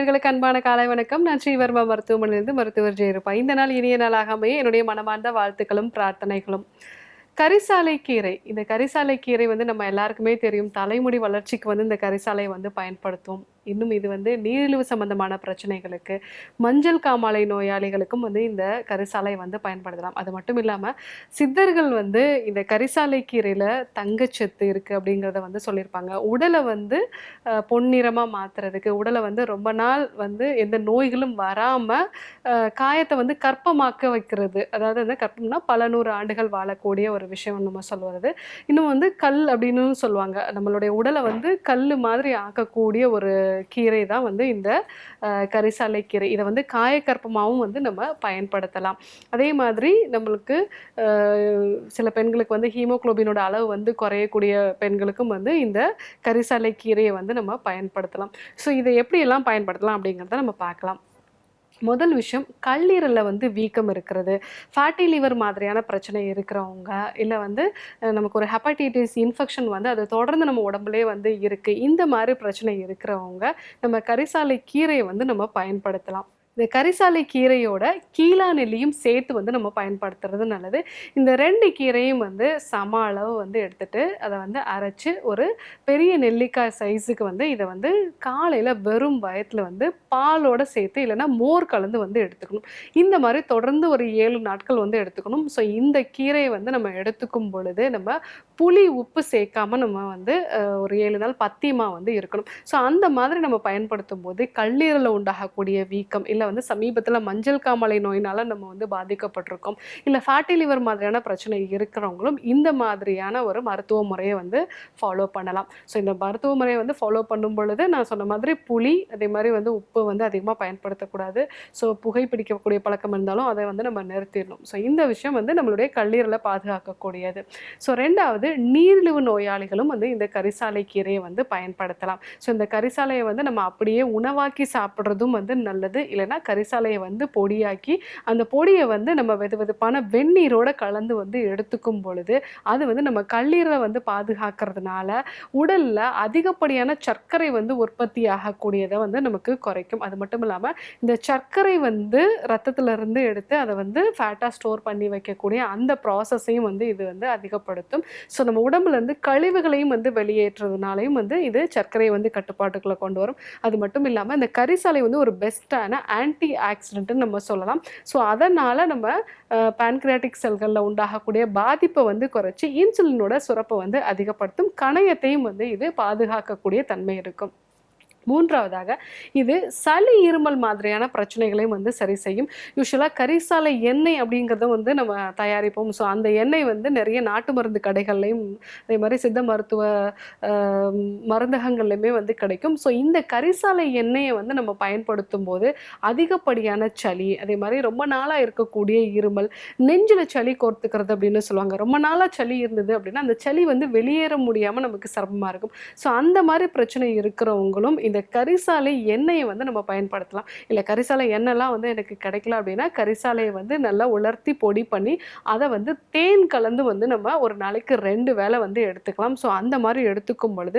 நேர்களுக்கு அன்பான காலை வணக்கம். நான் ஸ்ரீவர்மா மருத்துவமனையிலிருந்து மருத்துவர் ஜெயிருப்பா இந்த நாள் இனிய நாளாக அமைய என்னுடைய மனமார்ந்த வாழ்த்துக்களும் பிரார்த்தனைகளும். கரிசாலை கீரை. இந்த கரிசாலை கீரை வந்து நம்ம எல்லாருக்குமே தெரியும். தலைமுடி வளர்ச்சிக்கு வந்து இந்த கரிசாலை வந்து பயன்படுத்துவோம் இன்னும் இது வந்து நீரிழிவு சம்பந்தமான பிரச்சனைகளுக்கு மஞ்சள் காமாலை நோயாளிகளுக்கும் வந்து இந்த கரிசாலை வந்து பயன்படுத்தலாம். அது மட்டும் இல்லாமல் சித்தர்கள் வந்து இந்த கரிசாலை கீரையில் தங்கச்சத்து இருக்குது அப்படிங்கிறத வந்து சொல்லியிருப்பாங்க. உடலை வந்து பொன்னிறமாக மாற்றுறதுக்கு உடலை வந்து ரொம்ப நாள் வந்து எந்த நோய்களும் வராமல் காயத்தை வந்து கற்பமாக்க வைக்கிறது. அதாவது வந்து கற்பம்னா பல நூறு ஆண்டுகள் வாழக்கூடிய ஒரு விஷயம் நம்ம சொல்வது இன்னும் வந்து கல் அப்படின்னு சொல்லுவாங்க. நம்மளுடைய உடலை வந்து கல் மாதிரி ஆக்கக்கூடிய ஒரு கீரை தான் வந்து இந்த கரிசாலை கீரை. இதை வந்து காயக்கற்பமாகவும் வந்து நம்ம பயன்படுத்தலாம். அதே மாதிரி நம்மளுக்கு சில பெண்களுக்கு வந்து ஹீமோகுளோபினோட அளவு வந்து குறையக்கூடிய பெண்களுக்கும் வந்து இந்த கரிசாலை கீரையை வந்து நம்ம பயன்படுத்தலாம். ஸோ இதை எப்படியெல்லாம் பயன்படுத்தலாம் அப்படிங்கிறத நம்ம பார்க்கலாம். முதல் விஷயம் கல்லீரலில் வந்து வீக்கம் இருக்கிறது. ஃபேட்டி லிவர் மாதிரியான பிரச்சனை இருக்கிறவங்க இல்லை வந்து நமக்கு ஒரு ஹெப்படைட்டிஸ் இன்ஃபெக்ஷன் வந்து அது தொடர்ந்து நம்ம உடம்புலே வந்து இருக்குது இந்த மாதிரி பிரச்சனை இருக்கிறவங்க நம்ம கரிசாலை கீரையை வந்து நம்ம பயன்படுத்தலாம். இந்த கரிசாலை கீரையோட கீழா நெல்லியும் சேர்த்து வந்து நம்ம பயன்படுத்துறது நல்லது. இந்த ரெண்டு கீரையும் வந்து சம அளவு வந்து எடுத்துட்டு அதை வந்து அரைச்சு ஒரு பெரிய நெல்லிக்காய் சைஸுக்கு வந்து இதை வந்து காலையில் வெறும் வயத்தில் வந்து பாலோட சேர்த்து இல்லைன்னா மோர் கலந்து வந்து எடுத்துக்கணும். இந்த மாதிரி தொடர்ந்து ஒரு ஏழு நாட்கள் வந்து எடுத்துக்கணும். ஸோ இந்த கீரையை வந்து நம்ம எடுத்துக்கும் பொழுது நம்ம புளி உப்பு சேர்க்காம நம்ம வந்து ஒரு ஏழு நாள் பத்தியமாக வந்து இருக்கணும். ஸோ அந்த மாதிரி நம்ம பயன்படுத்தும் போது கல்லீரலில் உண்டாகக்கூடிய வீக்கம் இல்லை வந்து சமீபத்தில் மஞ்சள் காமாலை நோயினால் நம்ம வந்து பாதிக்கப்பட்டிருக்கோம். இல்லை ஃபேட்டி லிவர் மாதிரியான பிரச்சனை இருக்கிறவங்களும் இந்த மாதிரியான ஒரு மருத்துவ முறையை வந்து ஃபாலோ பண்ணலாம். ஸோ இந்த மருத்துவ முறையை வந்து ஃபாலோ பண்ணும் பொழுது நான் சொன்ன மாதிரி புளி அதே மாதிரி வந்து உப்பு வந்து அதிகமாக பயன்படுத்தக்கூடாது. ஸோ புகைப்பிடிக்கக்கூடிய பழக்கம் இருந்தாலும் அதை வந்து நம்ம நிறுத்திடணும். ஸோ இந்த விஷயம் வந்து நம்மளுடைய கல்லீரலை பாதுகாக்கக்கூடியது. ஸோ ரெண்டாவது நீரிழிவு நோயாளிகளும் வந்து இந்த கரிசாலை கீரையை வந்து பயன்படுத்தலாம். ஸோ இந்த கரிசாலையை வந்து நம்ம அப்படியே உணவாக்கி சாப்பிட்றதும் வந்து நல்லது இல்லைன்னா கரிசாலையை வந்து பொடியாக்கி அந்த பொடியை வந்து நம்ம வெது வெதுப்பான வெந்நீரோட கலந்து வந்து எடுத்துக்கும் பொழுது அது வந்து நம்ம கல்லீரலை வந்து பாதுகாக்கிறதுனால உடலில் அதிகப்படியான சர்க்கரை வந்து உற்பத்தி ஆகக்கூடியதை வந்து நமக்கு குறைக்கும். அது மட்டும் இல்லாமல் இந்த சர்க்கரை வந்து ரத்தத்துல இருந்து எடுத்து அதை வந்து ஃபேட்டாக ஸ்டோர் பண்ணி வைக்கக்கூடிய அந்த ப்ராசஸையும் வந்து இது வந்து அதிகப்படுத்தும். ஸோ நம்ம உடம்புலேருந்து கழிவுகளையும் வந்து வெளியேற்றுறதுனாலையும் வந்து இது சர்க்கரையை வந்து கட்டுப்பாட்டுக்குள்ளே கொண்டு வரும். அது மட்டும் இல்லாமல் இந்த கரிசாலை வந்து ஒரு பெஸ்ட்டான ஆன்டி ஆக்சிடென்ட்னு நம்ம சொல்லலாம். ஸோ அதனால் நம்ம பேன்கிரியாட்டிக் செல்களில் உண்டாகக்கூடிய பாதிப்பை வந்து குறைச்சி இன்சுலினோட சுரப்பை வந்து அதிகப்படுத்தும் கணையத்தையும் வந்து இது பாதுகாக்கக்கூடிய தன்மை இருக்கும். மூன்றாவதாக இது சளி இருமல் மாதிரியான பிரச்சனைகளையும் வந்து சரி செய்யும். யூஸ்வலாக கரிசாலை எண்ணெய் அப்படிங்கிறத வந்து நம்ம தயாரிப்போம். ஸோ அந்த எண்ணெய் வந்து நிறைய நாட்டு மருந்து கடைகள்லையும் அதே மாதிரி சித்த மருத்துவ மருந்தகங்கள்லையுமே வந்து கிடைக்கும். ஸோ இந்த கரிசாலை எண்ணெயை வந்து நம்ம பயன்படுத்தும் போது அதிகப்படியான சளி அதே மாதிரி ரொம்ப நாளாக இருக்கக்கூடிய இருமல் நெஞ்சில் சளி கோர்த்துக்கிறது அப்படின்னு சொல்லுவாங்க. ரொம்ப நாளாக சளி இருந்தது அப்படின்னா அந்த சளி வந்து வெளியேற முடியாமல் நமக்கு சிரமமாக இருக்கும். ஸோ அந்த மாதிரி பிரச்சனை இருக்கிறவங்களும் இந்த கரிசாலை எண்ணெயை வந்து நம்ம பயன்படுத்தலாம். இல்லை கரிசாலை எண்ணெய்லாம் வந்து எனக்கு கிடைக்கல அப்படின்னா கரிசாலையை வந்து நல்லா உலர்த்தி பொடி பண்ணி அதை வந்து தேன் கலந்து வந்து நம்ம ஒரு நாளைக்கு ரெண்டு வேளை வந்து எடுத்துக்கலாம். ஸோ அந்த மாதிரி எடுத்துக்கும் பொழுது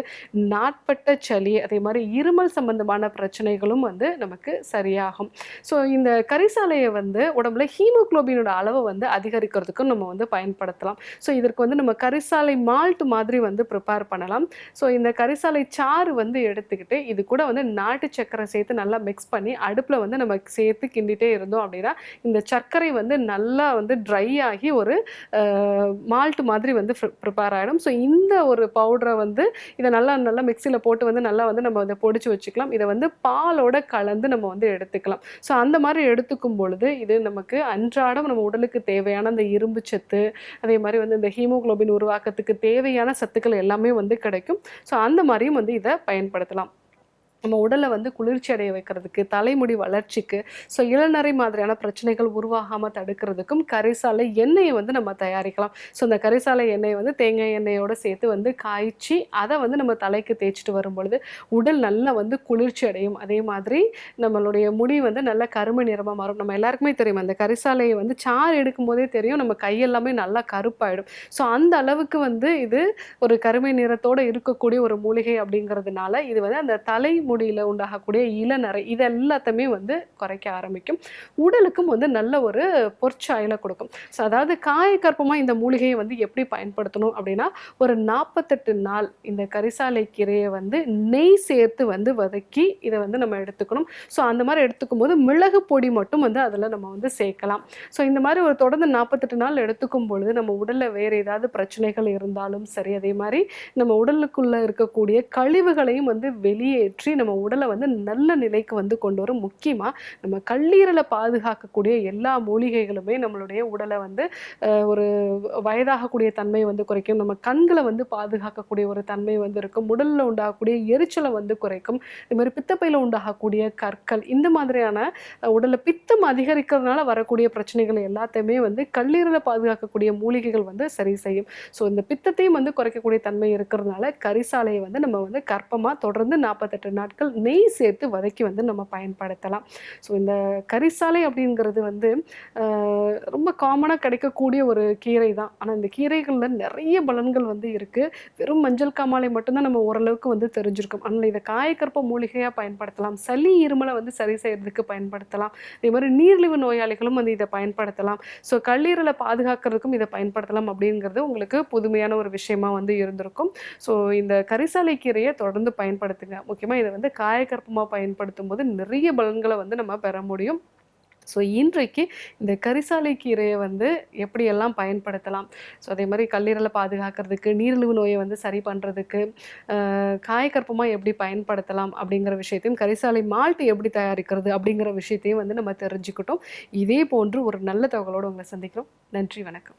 நாட்பட்ட சளி அதே மாதிரி இருமல் சம்பந்தமான பிரச்சனைகளும் வந்து நமக்கு சரியாகும். ஸோ இந்த கரிசாலையை வந்து உடம்புல ஹீமோகுளோபினோட அளவை வந்து அதிகரிக்கிறதுக்கும் நம்ம வந்து பயன்படுத்தலாம். ஸோ இதற்கு வந்து நம்ம கரிசாலை மால்ட் மாதிரி வந்து ப்ரிப்பேர் பண்ணலாம். ஸோ இந்த கரிசாலை சாறு வந்து எடுத்துக்கிட்டு இது கூட வந்து நாட்டு சர்க்கரை சேர்த்து நல்லா மிக்ஸ் பண்ணி அடுப்பில் வந்து நம்ம சேர்த்து கிண்டிட்டே இருந்தோம் அப்படின்னா இந்த சர்க்கரை வந்து நல்லா வந்து ட்ரை ஆகி ஒரு மால்ட் மாதிரி வந்து ப்ரிப்பேர் ஆகிடும் ஸோ இந்த ஒரு பவுடரை வந்து இதை நல்லா நல்லா மிக்சியில் போட்டு வந்து நல்லா வந்து நம்ம வந்து பொடிச்சு வச்சுக்கலாம். இதை வந்து பாலோட கலந்து நம்ம வந்து எடுத்துக்கலாம். ஸோ அந்த மாதிரி எடுத்துக்கும் பொழுது இது நமக்கு அன்றாடம் நம்ம உடலுக்கு தேவையான அந்த இரும்பு சத்து அதே மாதிரி வந்து இந்த ஹீமோகுளோபின் உருவாக்கத்துக்கு தேவையான சத்துக்கள் எல்லாமே வந்து கிடைக்கும். ஸோ அந்த மாதிரியும் வந்து இதை பயன்படுத்தலாம். நம்ம உடலை வந்து குளிர்ச்சி அடைய வைக்கிறதுக்கு தலைமுடி வளர்ச்சிக்கு ஸோ இளநரை மாதிரியான பிரச்சனைகள் உருவாகாமல் தடுக்கிறதுக்கும் கரிசாலை எண்ணெயை வந்து நம்ம தயாரிக்கலாம். ஸோ இந்த கரிசாலை எண்ணெயை வந்து தேங்காய் எண்ணெயோடு சேர்த்து வந்து காய்ச்சி அதை வந்து நம்ம தலைக்கு தேய்ச்சிட்டு வரும் பொழுது உடல் நல்லா வந்து குளிர்ச்சி அடையும். அதே மாதிரி நம்மளுடைய முடி வந்து நல்ல கருமை நிறமாக மாறும். நம்ம எல்லாருக்குமே தெரியும் அந்த கரிசாலையை வந்து சாறு எடுக்கும் போதே தெரியும் நம்ம கையெல்லாமே நல்லா கருப்பாயிடும். ஸோ அந்த அளவுக்கு வந்து இது ஒரு கருமை நிறத்தோடு இருக்கக்கூடிய ஒரு மூலிகை அப்படிங்கிறதுனால இது வந்து அந்த தலை முடியில் உண்டாகக்கூடிய இளநரை இது எல்லாத்தையுமே வந்து குறைக்க ஆரம்பிக்கும். உடலுக்கும் வந்து நல்ல ஒரு பொற்சாயலை கொடுக்கும். ஸோ அதாவது காயக்கற்பமாக இந்த மூலிகையை வந்து எப்படி பயன்படுத்தணும் அப்படின்னா ஒரு நாற்பத்தெட்டு நாள் இந்த கரிசாலை கீரையை வந்து நெய் சேர்த்து வந்து வதக்கி இதை வந்து நம்ம எடுத்துக்கணும். ஸோ அந்த மாதிரி எடுத்துக்கும் போது மிளகு பொடி மட்டும் வந்து அதில் நம்ம வந்து சேர்க்கலாம். ஸோ இந்த மாதிரி ஒரு தொடர்ந்து நாற்பத்தெட்டு நாள் எடுத்துக்கும் பொழுது நம்ம உடலில் வேறு ஏதாவது பிரச்சனைகள் இருந்தாலும் சரி அதே மாதிரி நம்ம உடலுக்குள்ளே இருக்கக்கூடிய கழிவுகளையும் வந்து வெளியேற்றி நம்ம உடலை வந்து நல்ல நிலைக்கு வந்து கொண்டு வரும். முக்கியமாக நம்ம கல்லீரலை பாதுகாக்கக்கூடிய எல்லா மூலிகைகளுமே நம்மளுடைய உடலை வந்து ஒரு வயதாகக்கூடிய தன்மை வந்து குறைக்கும். நம்ம கண்களை வந்து பாதுகாக்கக்கூடிய ஒரு தன்மை வந்து இருக்கும். உடலில் உண்டாகக்கூடிய எரிச்சலை வந்து குறைக்கும். இது மாதிரி பித்தப்பையில் உண்டாகக்கூடிய கற்கள் இந்த மாதிரியான உடலை பித்தம் அதிகரிக்கிறதுனால வரக்கூடிய பிரச்சனைகள் எல்லாத்தையுமே வந்து கல்லீரலை பாதுகாக்கக்கூடிய மூலிகைகள் வந்து சரி செய்யும். ஸோ இந்த பித்தத்தையும் வந்து குறைக்கக்கூடிய தன்மை இருக்கிறதுனால கரிசாலையை வந்து நம்ம வந்து கற்பமாக தொடர்ந்து நாற்பத்தெட்டு நாட்கள் நெய் சேர்த்து வதக்கி வந்து நம்ம பயன்படுத்தலாம். ஸோ இந்த கரிசாலை அப்படிங்கிறது வந்து ரொம்ப காமனாக கிடைக்கக்கூடிய ஒரு கீரை தான். ஆனால் இந்த கீரைகளில் நிறைய பலன்கள் வந்து இருக்குது வெறும் மஞ்சள் காமாலை மட்டும்தான் நம்ம ஓரளவுக்கு வந்து தெரிஞ்சிருக்கோம். ஆனால் இதை காயக்கற்ப மூலிகையாக பயன்படுத்தலாம். சளி இருமலை வந்து சரி செய்கிறதுக்கு பயன்படுத்தலாம். இதே மாதிரி நீரிழிவு நோயாளிகளும் வந்து இதை பயன்படுத்தலாம். ஸோ கல்லீரலை பாதுகாக்கிறதுக்கும் இதை பயன்படுத்தலாம் அப்படிங்கிறது உங்களுக்கு புதுமையான ஒரு விஷயமா வந்து இருந்திருக்கும். ஸோ இந்த கரிசாலை கீரையை தொடர்ந்து பயன்படுத்துங்க. முக்கியமாக இதை வந்து வந்து காயக்கற்பமாக பயன்படுத்தும் போது நிறைய பலன்களை வந்து நம்ம பெற முடியும். ஸோ இன்றைக்கு இந்த கரிசாலை கீரையை வந்து எப்படியெல்லாம் பயன்படுத்தலாம்? ஸோ அதே மாதிரி கல்லீரலை பாதுகாக்கிறதுக்கு நீரிழிவு நோயை வந்து சரி பண்ணுறதுக்கு காயக்கற்பமாக எப்படி பயன்படுத்தலாம் அப்படிங்கிற விஷயத்தையும் கரிசாலை மால்ட்டு எப்படி தயாரிக்கிறது அப்படிங்கிற விஷயத்தையும் வந்து நம்ம தெரிஞ்சுக்கிட்டோம். இதே போன்று ஒரு நல்ல தகவலோடு உங்களை சந்திக்கிறோம். நன்றி வணக்கம்.